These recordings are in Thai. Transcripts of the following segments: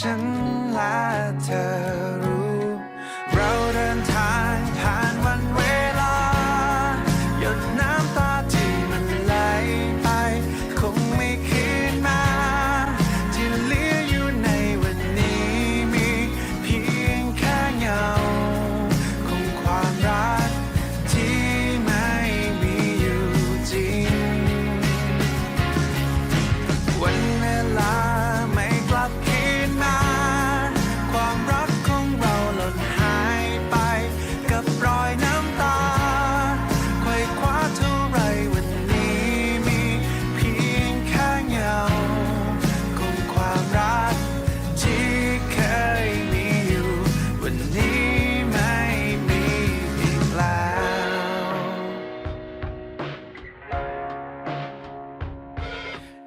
ฉันและเธอ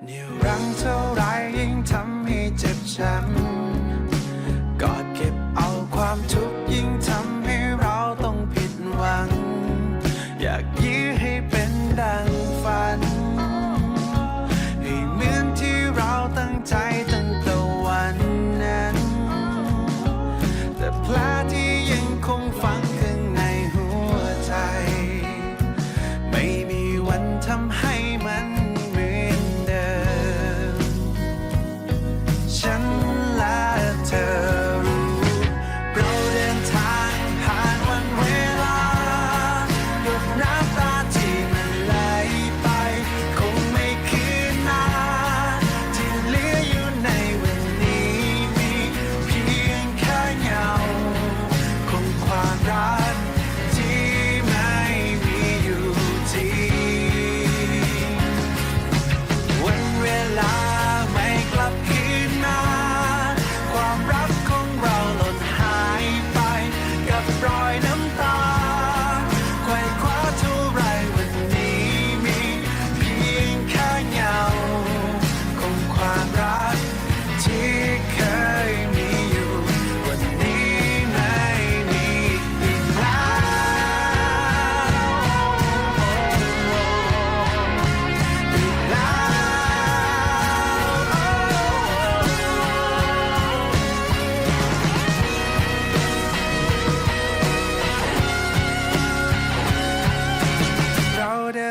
นี่รั้งเท่าไรยิ่งทำให้เจ็บช้ำกอดเก็บเอาความทุกข์ยิ่งทำให้เราต้องผิดหวัง อยากยื้อให้เป็นดังฝัน ให้เหมือนที่เราตั้งใจตั้งแต่วันนั้น แต่แผลที่ยังคงฝังข้างในหัวใจ ไม่มีวันทำให้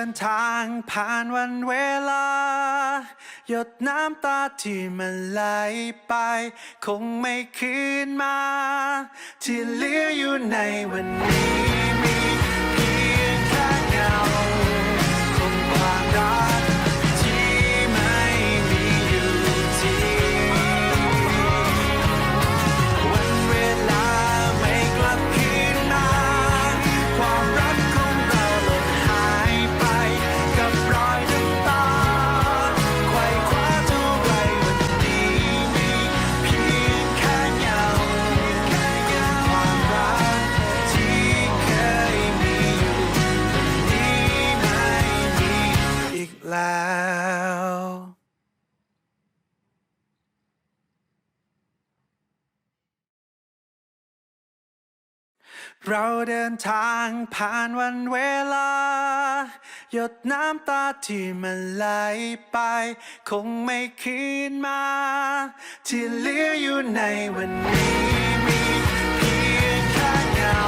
นทางผ่านวันเวลา หยดน้ำตาที่มันไหลไป คงไม่คืนมา ที่เหลืออยู่ในวันนี้มีเพียงแค่เงาของความรัก เราเดินทางผ่านวันเวลา หยดน้ำตาที่มันไหลไป คงไม่คืนมา ที่เหลืออยู่ในวันนี้มีเพียงแค่เงา